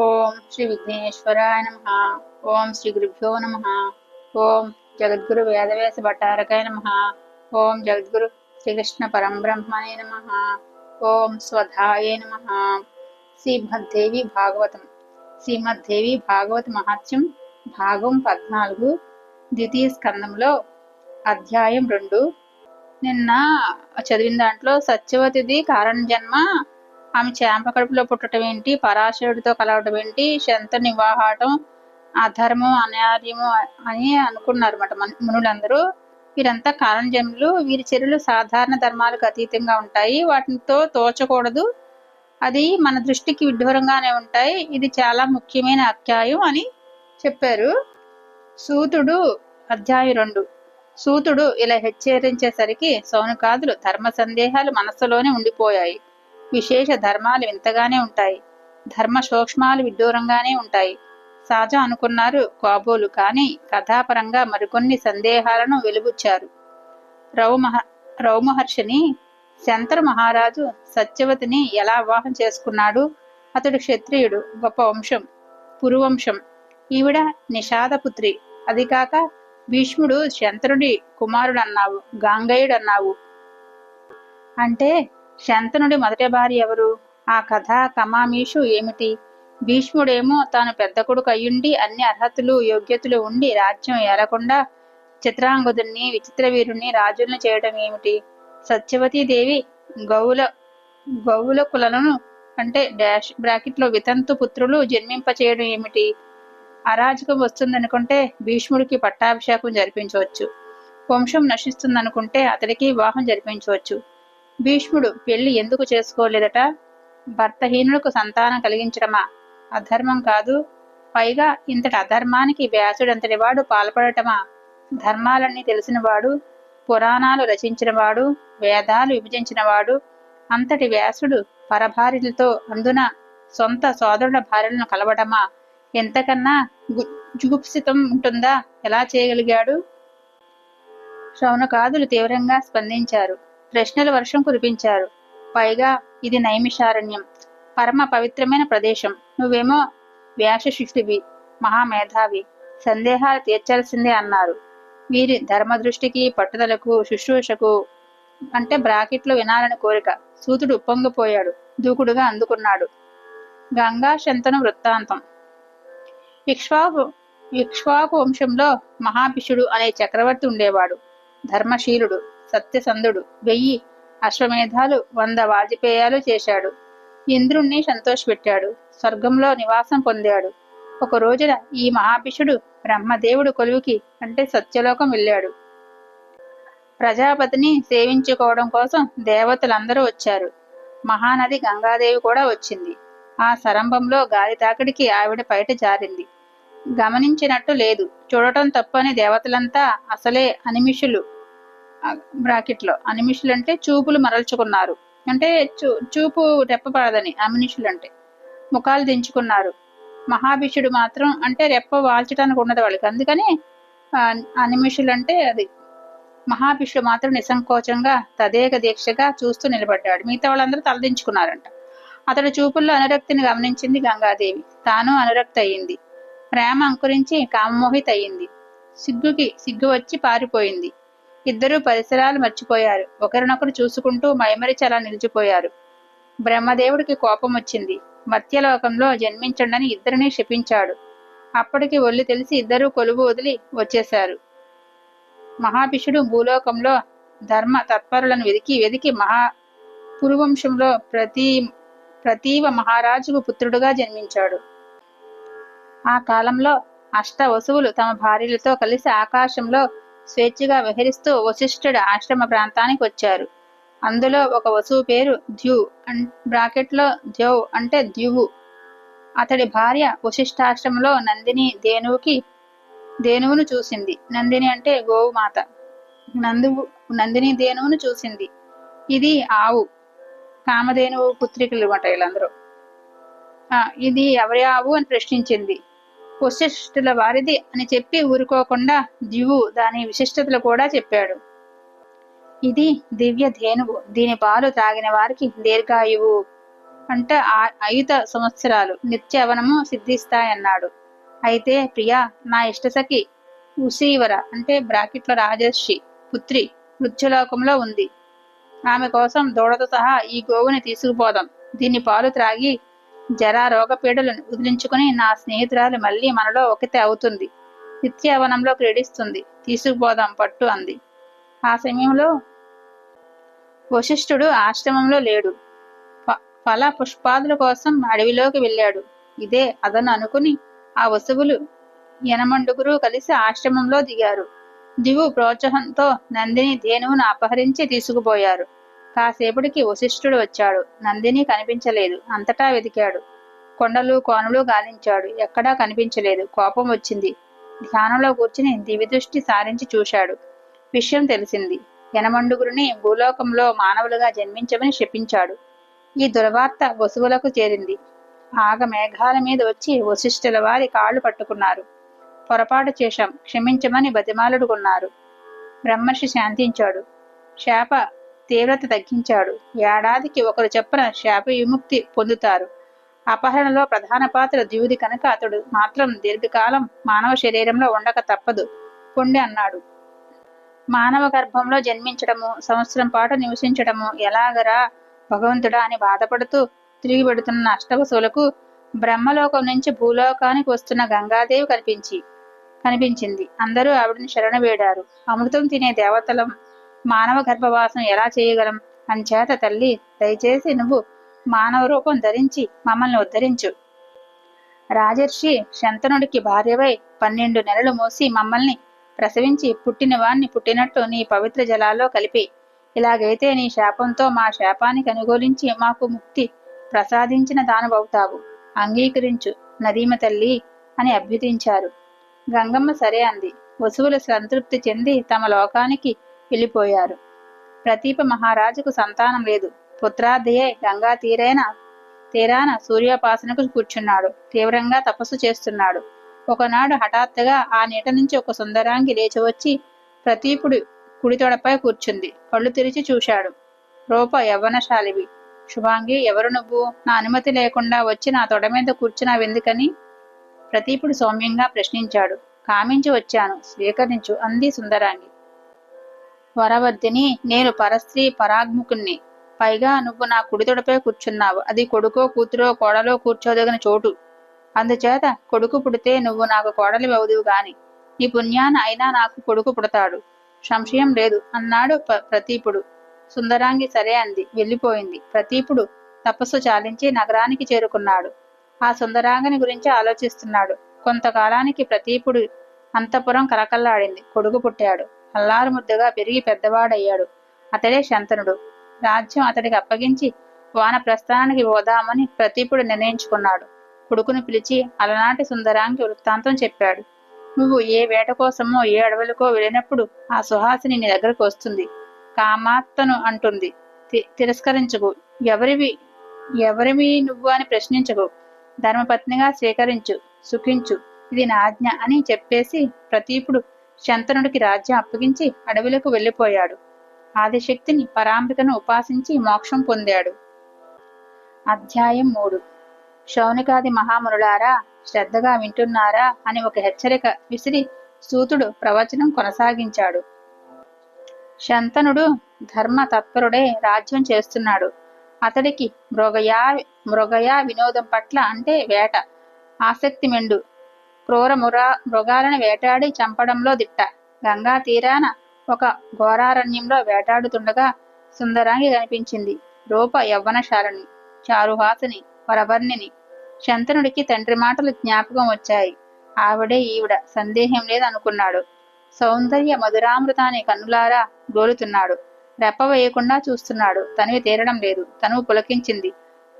ఓం శ్రీ విఘ్నేశ్వరాయ నమ. ఓం శ్రీ గురుభ్యో నమ. ఓం జగద్గురు వేదవేశ భట్టారకాయ నమ. ఓం జగద్గురు శ్రీకృష్ణ పరంబ్రహ్మణే నమ. ఓం స్వధాయ నమ. శ్రీమద్దేవి భాగవతం. శ్రీమద్దేవి భాగవత మహత్యం భాగం పద్నాలుగు ద్వితీయ స్కందంలో అధ్యాయం రెండు. నిన్న చదివిన దాంట్లో సత్యవతిది కారణ జన్మ ఆమె చేప కడుపులో పుట్టడం ఏంటి? పరాశరుడితో కలవడం ఏంటి? శంత నివాహటం అధర్మం అనార్యము అని అనుకున్నారు అన్నమాట మునులందరూ. వీరంతా కారణజములు వీరి చర్యలు సాధారణ ధర్మాలకు అతీతంగా ఉంటాయి. వాటితో తోచకూడదు. అది మన దృష్టికి విడ్డూరంగానే ఉంటాయి. ఇది చాలా ముఖ్యమైన అఖ్యాయం అని చెప్పారు. సూతుడు అధ్యాయం రెండు. సూతుడు ఇలా హెచ్చరించేసరికి సౌనకాదులు ధర్మ సందేహాలు మనస్సులోనే ఉండిపోయాయి. విశేష ధర్మాలు వింతగానే ఉంటాయి. ధర్మ సూక్ష్మాలు విడ్డూరంగానే ఉంటాయి. సాజా అనుకున్నారు కాబోలు కానీ కథాపరంగా మరికొన్ని సందేహాలను వెలుబుచ్చారు. రౌమహ రౌమహర్షిని శంతర మహారాజు సత్యవతిని ఎలా వివాహం చేసుకున్నాడు? అతడు క్షత్రియుడు గొప్ప వంశం పురువంశం. ఈవిడ నిషాదపుత్రి. అది కాక భీష్ముడు శంతనుడి కుమారుడు అన్నావు గాంగేయుడు అన్నావు అంటే శంతనుడి మొదటి భార్య ఎవరు? ఆ కథ కమామీషు ఏమిటి? భీష్ముడేమో తాను పెద్ద కొడుకు అయ్యుండి అన్ని అర్హతలు యోగ్యతలు ఉండి రాజ్యం ఏలకుండా చిత్రాంగుదుని విచిత్ర వీరుణ్ణి రాజులను చేయడం ఏమిటి? సత్యవతీదేవి గౌల గౌల కులను అంటే డాష్ బ్రాకెట్లో వితంతు పుత్రులు జన్మింప చేయడం ఏమిటి? అరాజకం వస్తుందనుకుంటే భీష్ముడికి పట్టాభిషేకం జరిపించవచ్చు. వంశం నశిస్తుందనుకుంటే అతడికి వివాహం జరిపించవచ్చు. భీష్ముడు పెళ్ళి ఎందుకు చేసుకోలేదట? భర్తహీనులకు సంతానం కలిగించడమా? అధర్మం కాదు. పైగా ఇంతటి అధర్మానికి వ్యాసుడంతటి వాడు పాల్పడటమా? ధర్మాలన్నీ తెలిసినవాడు పురాణాలు రచించినవాడు వేదాలు విభజించినవాడు అంతటి వ్యాసుడు పరభార్యలతో అందున సొంత సోదరుల భార్యలను కలవడమా ఎంతకన్నా జుగుప్సితం ఉంటుందా? ఎలా చేయగలిగాడు? శ్రవణకాదులు తీవ్రంగా స్పందించారు. ప్రశ్నల వర్షం కురిపించారు. పైగా ఇది నైమిషారణ్యం. పరమ పవిత్రమైన ప్రదేశం. నువ్వేమో వ్యాసశిష్యుడివి మహామేధావి. సందేహాలు తీర్చాల్సిందే అన్నారు. వీరి ధర్మదృష్టికి పట్టుదలకు శుశ్రూషకు అంటే బ్రాకెట్లో వినాలని కోరిక. సూతుడు ఉప్పొంగిపోయాడు. దూకుడుగా అందుకున్నాడు. గంగా శంతను వృత్తాంతం. ఇక్ష్వాకు ఇక్ష్వాకు వంశంలో మహాభిషుడు అనే చక్రవర్తి ఉండేవాడు. ధర్మశీలుడు. సత్యసంధుడు. వెయ్యి అశ్వమేధాలు వంద వాజపేయాలు చేశాడు. ఇంద్రుణ్ణి సంతోషపెట్టాడు. స్వర్గంలో నివాసం పొందాడు. ఒక రోజున ఈ మహాభిషుడు బ్రహ్మదేవుడు కొలువుకి అంటే సత్యలోకం వెళ్ళాడు. ప్రజాపతిని సేవించుకోవడం కోసం దేవతలందరూ వచ్చారు. మహానది గంగాదేవి కూడా వచ్చింది. ఆ సరంభంలో గాలి తాకిడికి ఆవిడ బయట జారింది. గమనించినట్టు లేదు. చూడటం తప్పని దేవతలంతా అసలే అనిమిషులు. బ్రాకెట్లో. అనిమిషులు అంటే చూపులు మరల్చుకున్నారు. అంటే చూ చూపు రెప్పపడదని అమినిషులు అంటే ముఖాలు దించుకున్నారు. మహాభిషుడు మాత్రం అంటే రెప్ప వాల్చడానికి ఉన్నది వాళ్ళకి. అందుకని అనిమిషులు అంటే అది మహాభిషుడు మాత్రం నిసంకోచంగా తదేక దీక్షగా చూస్తూ నిలబడ్డాడు. మిగతా వాళ్ళందరూ తలదించుకున్నారంట అతడి చూపుల్లో అనురక్తిని గమనించింది గంగాదేవి. తాను అనురక్తి అయింది ప్రేమ అంకురించి కామమోహిత అయింది సిగ్గుకి సిగ్గు వచ్చి పారిపోయింది. ఇద్దరూ పరిసరాలు మర్చిపోయారు. ఒకరినొకరు చూసుకుంటూ మైమరిచి అలా నిలిచిపోయారు. బ్రహ్మదేవుడికి కోపం వచ్చింది. మత్యలోకంలో జన్మించండని ఇద్దరిని శపించాడు అప్పటికి ఒళ్ళు తెలిసి ఇద్దరూ కొలువు వదిలి వచ్చేశారు. మహాభిషుడు భూలోకంలో ధర్మ తత్పరులను వెదికి వెదికి మహా పురువంశంలో ప్రతి ప్రతీవ మహారాజుకు పుత్రుడుగా జన్మించాడు. ఆ కాలంలో అష్ట వసువులు తమ భార్యలతో కలిసి ఆకాశంలో స్వేచ్ఛగా విహరిస్తూ వశిష్ఠుడు ఆశ్రమ ప్రాంతానికి వచ్చారు. అందులో ఒక వసువు పేరు ద్యు అన్ బ్రాకెట్లో ద్యౌ అంటే ద్యువు. అతడి భార్య వశిష్ఠాశ్రమంలో నందిని దేనువుకి దేనువును చూసింది. నందిని అంటే గోవుమాత. నందువు నందిని దేనువును చూసింది. ఇది ఆవు. కామధేనువు పుత్రికలు అనమాట వీళ్ళందరూ. ఇది ఎవరి ఆవు అని ప్రశ్నించింది. వశిష్ఠుల వారిది అని చెప్పి ఊరుకోకుండా దివు దాని విశిష్టతలు కూడా చెప్పాడు. ఇది దివ్య ధేనువు. దీని పాలు తాగిన వారికి దీర్ఘాయువు అంటే అయుత సంవత్సరాలు. నిత్యవనము సిద్ధిస్తాయన్నాడు. అయితే ప్రియా నా ఇష్టసఖి ఉసీవర అంటే బ్రాకెట్లో రాజర్షి పుత్రి మృత్యులోకంలో ఉంది. ఆమె కోసం దూడతో సహా ఈ గోవుని తీసుకుపోదాం. దీని పాలు త్రాగి జరా రోగపీడలను వదిలించుకుని నా స్నేహితురాలు మళ్ళీ మనలో ఒకతే అవుతుంది. నిత్యవనంలో క్రీడిస్తుంది. తీసుకుపోదాం పట్టు అంది. ఆ సమయంలో వశిష్ఠుడు ఆశ్రమంలో లేడు. ఫల పుష్పాదుల కోసం అడవిలోకి వెళ్ళాడు. ఇదే అదను అనుకుని ఆ వసువులు యనమండుగురు కలిసి ఆశ్రమంలో దిగారు. దివు ప్రోత్సాహంతో నందిని ధేనువును అపహరించి తీసుకుపోయారు. కాసేపటికి వశిష్ఠుడు వచ్చాడు. నందిని కనిపించలేదు. అంతటా వెతికాడు. కొండలు కోనలు గాలించాడు. ఎక్కడా కనిపించలేదు. కోపం వచ్చింది. ధ్యానంలో కూర్చుని దివిదృష్టి సారించి చూశాడు. విషయం తెలిసింది. యనమండుగురిని భూలోకంలో మానవులుగా జన్మించమని శపించాడు. ఈ దుర్వార్త వసువులకు చేరింది. ఆగ మేఘాల మీద వచ్చి వశిష్ఠుల వారి కాళ్ళు పట్టుకున్నారు. పొరపాటు చేశాం. క్షమించమని బతిమాలుడుకున్నారు. బ్రహ్మర్షి శాంతించాడు. శాప తీవ్రత తగ్గించాడు. ఏడాదికి ఒకరు చెప్పిన శాప విముక్తి పొందుతారు. అపహరణలో ప్రధాన పాత్ర ద్యువుది కనుక అతడు మాత్రం దీర్ఘకాలం మానవ శరీరంలో ఉండక తప్పదు. పొండి అన్నాడు. మానవ గర్భంలో జన్మించడము సంవత్సరం పాటు నివసించడము ఎలాగరా? భగవంతుడా అని బాధపడుతూ తిరిగి పెడుతున్న అష్టవసువులకు బ్రహ్మలోకం నుంచి భూలోకానికి వస్తున్న గంగాదేవి కనిపించి కనిపించింది. అందరూ ఆవిడని శరణ వేడారు. అమృతం తినే దేవతలం మానవ గర్భవాసం ఎలా చేయగలం? అంచేత తల్లి దయచేసి నువ్వు మానవ రూపం ధరించి మమ్మల్ని ఉద్ధరించు. రాజర్షి శంతనుడికి భార్యవై పన్నెండు నెలలు మోసి మమ్మల్ని ప్రసవించి పుట్టిన వాణ్ణి పుట్టినట్టు నీ పవిత్ర జలాల్లో కలిపి. ఇలాగైతే నీ శాపంతో మా శాపానికి అనుగోలించి మాకు ముక్తి ప్రసాదించిన దానవవుతావు. అంగీకరించు నదీమ తల్లి అని అభ్యర్థించారు. గంగమ్మ సరే అంది. వసువులు సంతృప్తి చెంది తమ లోకానికి వెళ్ళిపోయారు. ప్రతీప మహారాజుకు సంతానం లేదు. పుత్రార్థయే గంగా తీరైన తీరాన సూర్యోపాసనకు కూర్చున్నాడు. తీవ్రంగా తపస్సు చేస్తున్నాడు. ఒకనాడు హఠాత్తుగా ఆ నీట నుంచి ఒక సుందరాంగి లేచి వచ్చి ప్రతీపుడు కుడి తొడపై కూర్చుంది. కళ్ళు తెరిచి చూశాడు. రూప యవ్వనశాలివి. శుభాంగి ఎవరు నువ్వు? నా అనుమతి లేకుండా వచ్చి నా తొడ మీద కూర్చున్నావెందుకని ప్రతీపుడు సౌమ్యంగా ప్రశ్నించాడు. కామించి వచ్చాను. స్వీకరించు అంది సుందరాంగి. వరవర్ధిని నేను పరస్త్రీ పరాగ్ముకుణ్ణి. పైగా నువ్వు నా కుడితొడపై కూర్చున్నావు. అది కొడుకో కూతురో కోడలో కూర్చోదగిన చోటు. అందుచేత కొడుకు పుడితే నువ్వు నాకు కోడలి అవుదువు గాని. నీ పుణ్యాన అయినా నాకు కొడుకు పుడతాడు. సంశయం లేదు. అన్నాడు ప- ప్రతీపుడు. సుందరాంగి సరే అంది. వెళ్ళిపోయింది. ప్రతీపుడు తపస్సు చాలించి నగరానికి చేరుకున్నాడు. ఆ సుందరాంగిని గురించి ఆలోచిస్తున్నాడు. కొంతకాలానికి ప్రతీపుడు అంతపురం కలకల్లాడింది కొడుకు పుట్టాడు. అల్లారుముద్దుగా పెరిగి పెద్దవాడయ్యాడు. అతడే శంతనుడు. రాజ్యం అతడికి అప్పగించి వాన ప్రస్థానానికి పోదామని ప్రతీపుడు నిర్ణయించుకున్నాడు. కొడుకుని పిలిచి అలనాటి సుందరానికి వృత్తాంతం చెప్పాడు. నువ్వు ఏ వేట కోసమో ఏ అడవులకో వెళ్ళినప్పుడు ఆ సుహాసిని నీ దగ్గరకు వస్తుంది. కామాత్తను అంటుంది. తి- తిరస్కరించకు. ఎవరివి ఎవరివి నువ్వు అని ప్రశ్నించకు. ధర్మపత్నిగా స్వీకరించు సుఖించు. ఇది నా ఆజ్ఞ అని చెప్పేసి ప్రతీపుడు శంతనుడికి రాజ్యం అప్పగించి అడవులకు వెళ్ళిపోయాడు. ఆదిశక్తిని పరాంబికను ఉపాసించి మోక్షం పొందాడు. అధ్యాయం మూడు. శౌనికాది మహామునులారా శ్రద్ధగా వింటున్నారా అని ఒక హెచ్చరిక విసిరి సూతుడు ప్రవచనం కొనసాగించాడు. శంతనుడు ధర్మ తత్పరుడే రాజ్యం చేస్తున్నాడు. అతడికి మృగయా మృగయా వినోదం పట్ల అంటే వేట ఆసక్తి మెండు. క్రూర మురా మృగాలను వేటాడి చంపడంలో దిట్ట. గంగా తీరాన ఒక ఘోరారణ్యంలో వేటాడుతుండగా సుందరాంగి కనిపించింది. రూప యవ్వనశాలని చారుహాసని వరవర్ణిని. శంతనుడికి తండ్రి మాటలు జ్ఞాపకం వచ్చాయి. ఆవిడే ఈవిడ సందేహం లేదు అనుకున్నాడు సౌందర్య మధురామృతాన్ని కన్నులారా గోలుతున్నాడు. రెప్ప వేయకుండా చూస్తున్నాడు. తనివి తీరడం లేదు. తనువు పులకించింది.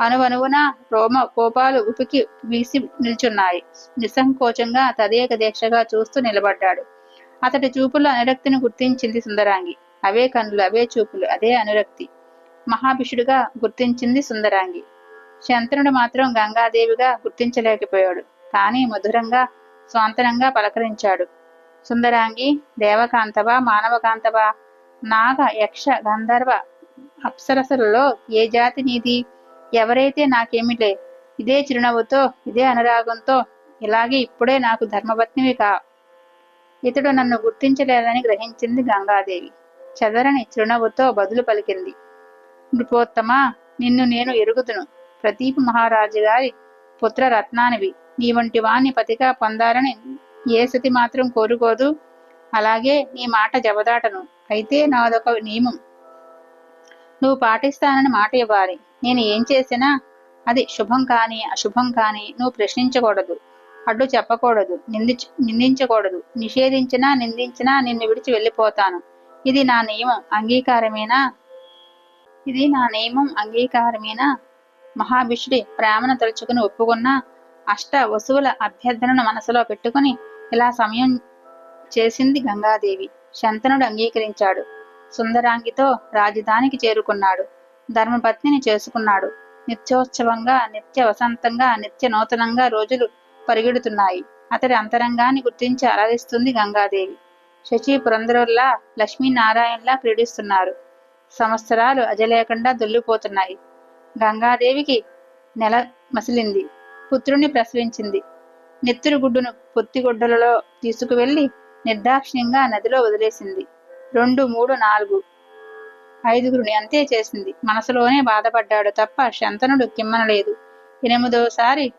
అనువనువున రోమ కోపాలు ఉపికి వీసి నిల్చున్నాయి. నిస్సంకోచంగా తదేక దీక్షగా చూస్తూ నిలబడ్డాడు. అతడి చూపుల అనురక్తిని గుర్తించింది సుందరాంగి. అవే కన్నులు అవే చూపులు అదే అనురక్తి. మహాభిషుడిగా గుర్తించింది సుందరాంగి. శంతనుడు మాత్రం గంగాదేవిగా గుర్తించలేకపోయాడు. కానీ మధురంగా స్వాంతనంగా పలకరించాడు. సుందరాంగి దేవకాంతవా మానవకాంతవా నాగ యక్ష గంధర్వ అప్సరసలలో ఏ జాతి నీది? ఎవరైతే నాకేమిలే ఇదే చిరునవ్వుతో ఇదే అనురాగంతో ఇలాగే ఇప్పుడే నాకు ధర్మపత్నివి కా ఇతడు నన్ను గుర్తించలేదని గ్రహించింది గంగాదేవి. చదరని చిరునవ్వుతో బదులు పలికింది. నృపోత్తమా నిన్ను నేను ఎరుగుదును. ప్రదీప్ మహారాజు గారి పుత్ర రత్నానివి నీ వంటి వాణ్ణి పతిగా పొందాలని ఏ సతి మాత్రం కోరుకోదు. అలాగే నీ మాట జబదాటను అయితే నాదొక నియమం. నువ్వు పాటిస్తానని మాట ఇవ్వాలి. నేను ఏం చేసినా అది శుభం కాని అశుభం కాని నువ్వు ప్రశ్నించకూడదు. అడ్డు చెప్పకూడదు. నిందించ నిందించకూడదు. నిషేధించినా నిందించినా నిన్ను విడిచి వెళ్ళిపోతాను. ఇది నా నియమం. అంగీకారమేనా? ఇది నా నియమం. అంగీకారమేనా? మహాభిషుడి ప్రేమను తలుచుకుని ఒప్పుకున్న అష్ట వసువుల అభ్యర్థనను మనసులో పెట్టుకుని ఇలా సమయం చేసింది గంగాదేవి. శంతనుడు అంగీకరించాడు. సుందరాంగితో రాజధానికి చేరుకున్నాడు. ధర్మపత్నిని చేసుకున్నాడు. నిత్యోత్సవంగా నిత్య వసంతంగా నిత్య నూతనంగా రోజులు పరిగెడుతున్నాయి. అతడి అంతరంగాన్ని గుర్తించి ఆరాధిస్తుంది గంగాదేవి. శశి పురంధరుల్లా లక్ష్మీనారాయణలా క్రీడిస్తున్నారు సంవత్సరాలు అజలేకుండా దొల్లిపోతున్నాయి. గంగాదేవికి నెల మసిలింది. పుత్రుణ్ణి ప్రసవించింది. నెత్తురు గుడ్డును పొత్తిగుడ్డలలో తీసుకువెళ్ళి నిర్దాక్షిణ్యంగా నదిలో వదిలేసింది. రెండు మూడు నాలుగు ఐదుగురిని అంతే చేసింది. మనసులోనే బాధపడ్డాడు తప్ప శంతనుడు కిమ్మనలేదు. ఎనిమిదోసారి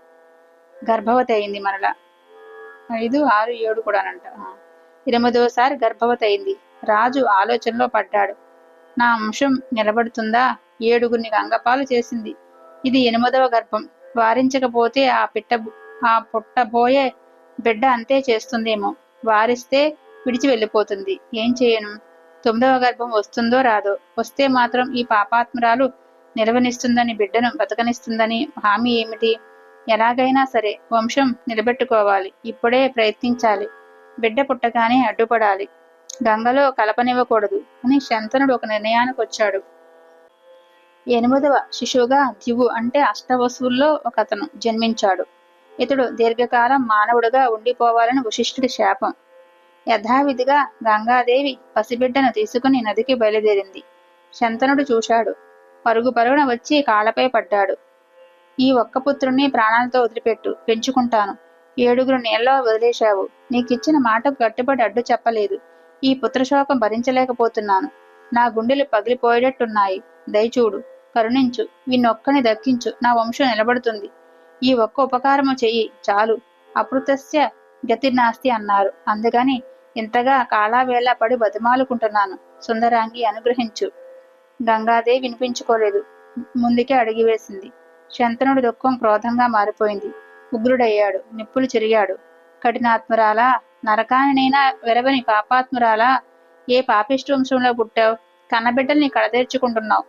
గర్భవతి అయింది మరలా. ఐదు ఆరు ఏడు కూడానంట. ఎనిమిదోసారి గర్భవతి అయింది. రాజు ఆలోచనలో పడ్డాడు. నా అంశం నిలబడుతుందా? ఏడుగురిని గంగపాలు చేసింది. ఇది ఎనిమిదవ గర్భం. వారించకపోతే ఆ పిట్ట ఆ పుట్టబోయే బిడ్డ అంతే చేస్తుందేమో. వారిస్తే విడిచి వెళ్ళిపోతుంది. ఏం చేయను? తొమ్మిదవ గర్భం వస్తుందో రాదో వస్తే మాత్రం ఈ పాపాత్మురాలు నిలవనిస్తుందని బిడ్డను బతకనిస్తుందని హామీ ఏమిటి? ఎలాగైనా సరే వంశం నిలబెట్టుకోవాలి ఇప్పుడే ప్రయత్నించాలి. బిడ్డ పుట్టగానే అడ్డుపడాలి. గంగలో కలపనివ్వకూడదు అని శంతనుడు ఒక నిర్ణయానికి వచ్చాడు. ఎనిమిదవ శిశువుగా దివు అంటే అష్టవసువుల్లో ఒక అతను జన్మించాడు. ఇతడు దీర్ఘకాలం మానవుడుగా ఉండిపోవాలని వశిష్ఠుడి శాపం. యథావిధిగా గంగాదేవి పసిబిడ్డను తీసుకుని నదికి బయలుదేరింది. శంతనుడు చూశాడు. పరుగు పరుగున వచ్చి కాళ్ళపై పడ్డాడు. ఈ ఒక్క పుత్రుణ్ణి ప్రాణాలతో వదిలిపెట్టు పెంచుకుంటాను. ఏడుగురు నీళ్ళలో వదిలేశావు. నీకిచ్చిన మాటకు కట్టుబడి అడ్డు చెప్పలేదు. ఈ పుత్రశోకం భరించలేకపోతున్నాను. నా గుండెలు పగిలిపోయేటట్టున్నాయి. దయచూడు. కరుణించు. వీణొక్కని దక్కించు. నా వంశం నిలబడుతుంది. ఈ ఒక్క ఉపకారము చెయ్యి. చాలు. అపృతస్య గతి నాస్తి అన్నారు. అందుకని ఇంతగా కాళావేళ పడి బతిమాలుకుంటున్నాను. సుందరాంగి అనుగ్రహించు. గంగాదేవి వినిపించుకోలేదు. ముందుకే అడిగివేసింది శంతనుడి దుఃఖం క్రోధంగా మారిపోయింది. ఉగ్రుడయ్యాడు. నిప్పులు చెరిగాడు. కఠినాత్మురాలా నరకానినైనా వెరవని పాపాత్మురాలా ఏ పాపిష్టి వంశంలో పుట్టావు కన్నబిడ్డల్ని కడతీర్చుకుంటున్నావు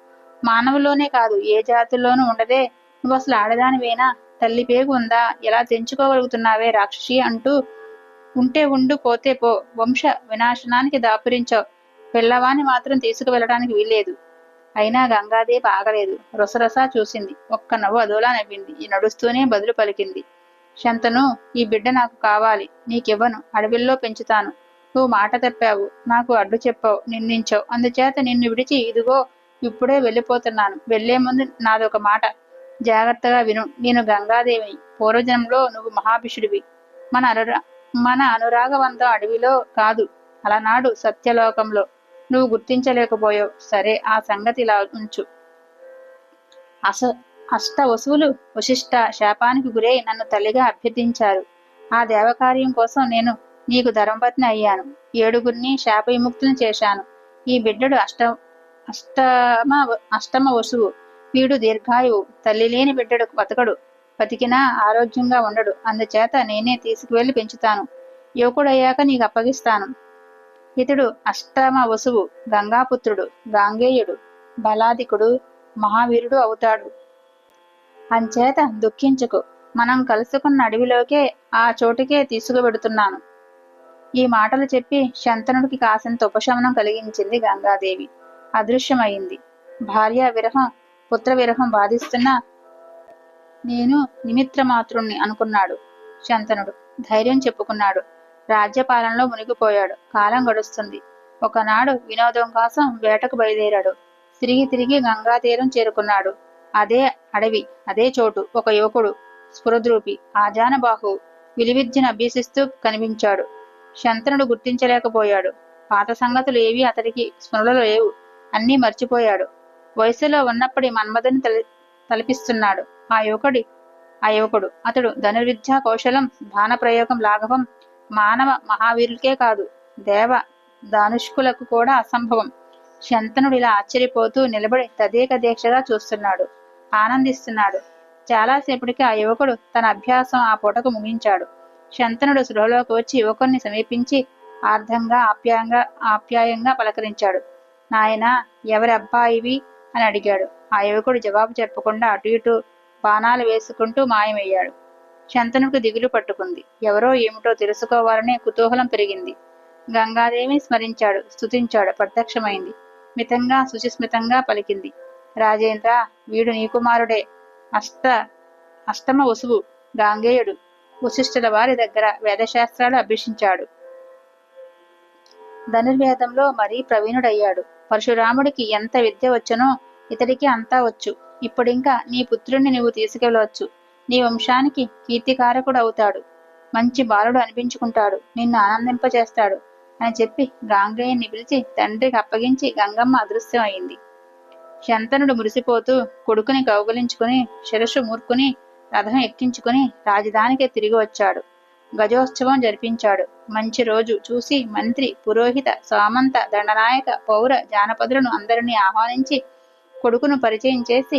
మానవులోనే కాదు ఏ జాతుల్లోనూ ఉండదే. నువ్వు అసలు ఆడదానివేనా? తల్లి పేగు ఉందా ఎలా తెంచుకోగలుగుతున్నావే రాక్షసి అంటూ ఉంటే ఉండు పోతే పో. వంశ వినాశనానికి దాపురించావు. పిల్లవాన్ని మాత్రం తీసుకువెళ్ళడానికి వీల్లేదు. అయినా గంగాదేవి ఆగలేదు. రొసరసా చూసింది. ఒక్క నవ్వు అదోలా నవ్వింది. ఈ నడుస్తూనే బదులు పలికింది. శంతను ఈ బిడ్డ నాకు కావాలి. నీకివ్వను. అడవిల్లో పెంచుతాను. నువ్వు మాట తప్పావు. నాకు అడ్డు చెప్పావు. నిందించావు. అందుచేత నిన్ను విడిచి ఇదిగో ఇప్పుడే వెళ్ళిపోతున్నాను. వెళ్ళే ముందు నాదొక మాట. జాగ్రత్తగా విను. నేను గంగాదేవిని. పూర్వజన్మలో నువ్వు మహాభిషుడివి. మన అర మన అనురాగవంతం అడవిలో కాదు. అలనాడు సత్యలోకంలో. నువ్వు గుర్తించలేకపోయావు. సరే ఆ సంగతి ఇలా ఉంచు. అస అష్ట వసువులు వశిష్ట శాపానికి గురై నన్ను తల్లిగా అభ్యర్థించారు. ఆ దేవకార్యం కోసం నేను నీకు ధర్మపత్ని అయ్యాను. ఏడుగురిని శాప విముక్తులను చేశాను. ఈ బిడ్డడు అష్ట అష్టమ అష్టమ వసువు. వీడు దీర్ఘాయువు. తల్లి లేని బిడ్డడు బతకడు. బతికినా ఆరోగ్యంగా ఉండడు. అందుచేత నేనే తీసుకువెళ్ళి పెంచుతాను. యువకుడయ్యాక నీకు అప్పగిస్తాను. ఇతడు అష్టమ వసువు గంగాపుత్రుడు గాంగేయుడు బలాదికుడు మహావీరుడు అవుతాడు. అంచేత దుఃఖించుకు. మనం కలుసుకున్న అడవిలోకే ఆ చోటుకే తీసుకువెడుతున్నాను. ఈ మాటలు చెప్పి శంతనుడికి కాసంత ఉపశమనం కలిగించింది గంగాదేవి. అదృశ్యమైంది. భార్య విరహం పుత్ర విరహం బాధిస్తున్న నేను నిమిత్రమాత్రుణ్ణి అనుకున్నాడు శంతనుడు. ధైర్యం చెప్పుకున్నాడు. రాజ్యపాలనలో మునిగిపోయాడు. కాలం గడుస్తుంది. ఒకనాడు వినోదం కోసం వేటకు బయలుదేరాడు. తిరిగి తిరిగి గంగా తీరం చేరుకున్నాడు. అదే అడవి అదే చోటు ఒక యువకుడు స్ఫురద్రూపి ఆజానబాహు విలువిద్యను అభ్యసిస్తూ కనిపించాడు. శంతనుడు గుర్తించలేకపోయాడు. పాత సంగతులు ఏవి అతడికి స్మృలలో లేవు. అన్నీ మర్చిపోయాడు. వయసులో ఉన్నప్పటి మన్మథని తల తలపిస్తున్నాడు. ఆ యువకుడి ఆ యువకుడు. అతడు ధనుర్విద్యా కౌశలం బాణ ప్రయోగం లాఘవం మానవ మహావీరులకే కాదు దేవ ధానుష్కులకు కూడా అసంభవం. శంతనుడు ఇలా ఆశ్చర్యపోతూ నిలబడి తదేక దీక్షగా చూస్తున్నాడు ఆనందిస్తున్నాడు. చాలాసేపటికి ఆ యువకుడు తన అభ్యాసం ఆ పూటకు ముగించాడు. శంతనుడు సృహలోకి వచ్చి యువకుణ్ణి సమీపించి ఆర్ధంగా ఆప్యాయంగా ఆప్యాయంగా పలకరించాడు. నాయనా ఎవరి అబ్బాయివి అని అడిగాడు. ఆ యువకుడు జవాబు చెప్పకుండా అటు ఇటు బాణాలు వేసుకుంటూ మాయమయ్యాడు. శంతనుకు దిగులు పట్టుకుంది. ఎవరో ఏమిటో తెలుసుకోవాలనే కుతూహలం పెరిగింది. గంగాదేవిని స్మరించాడు స్థుతించాడు ప్రత్యక్షమైంది. మితంగా సుచిస్మితంగా పలికింది. రాజేంద్ర వీడు నీ కుమారుడే. అష్ట అష్టమ వసువు గాంగేయుడు. వశిష్ఠుల వారి దగ్గర వేదశాస్త్రాలు అభ్యసించాడు. ధనుర్వేదంలో మరీ ప్రవీణుడయ్యాడు. పరశురాముడికి ఎంత విద్య వచ్చనో ఇతడికి అంతా వచ్చు. ఇప్పుడింకా నీ పుత్రుణ్ణి నువ్వు తీసుకెళ్ళవచ్చు నీ వంశానికి కీర్తికారకుడు అవుతాడు. మంచి బాలుడు అనిపించుకుంటాడు. నిన్ను ఆనందింపచేస్తాడు అని చెప్పి గాంగేయుని పిలిచి తండ్రికి అప్పగించి గంగమ్మ అదృశ్యం అయింది శంతనుడు మురిసిపోతూ కొడుకుని కౌగలించుకుని శిరస్సు మూర్కుని రథం ఎక్కించుకుని రాజధానికి తిరిగి వచ్చాడు. గజోత్సవం జరిపించాడు. మంచి రోజు చూసి మంత్రి పురోహిత సామంత దండనాయక పౌర జానపదులను అందరినీ ఆహ్వానించి కొడుకును పరిచయం చేసి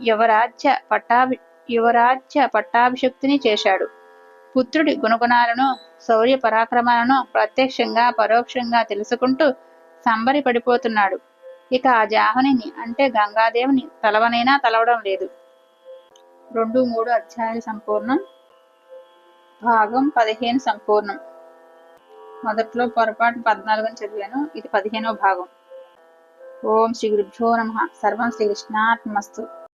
యువరాజ్య పట్టాభి యువరాజ్య పట్టాభిషక్తిని చేశాడు. పుత్రుడి గుణగుణాలను శౌర్య పరాక్రమాలను ప్రత్యక్షంగా పరోక్షంగా తెలుసుకుంటూ సంబరి పడిపోతున్నాడు. ఇక ఆ జాహ్నిని అంటే గంగాదేవిని తలవనైనా తలవడం లేదు. రెండు మూడు అధ్యాయాలు సంపూర్ణం. భాగం పదిహేను సంపూర్ణం. మొదట్లో పొరపాటు పద్నాలుగుని చదివాను ఇది పదిహేనో భాగం. ఓం శ్రీ గురుభ్యో నమ. సర్వం శ్రీకృష్ణాత్మస్తు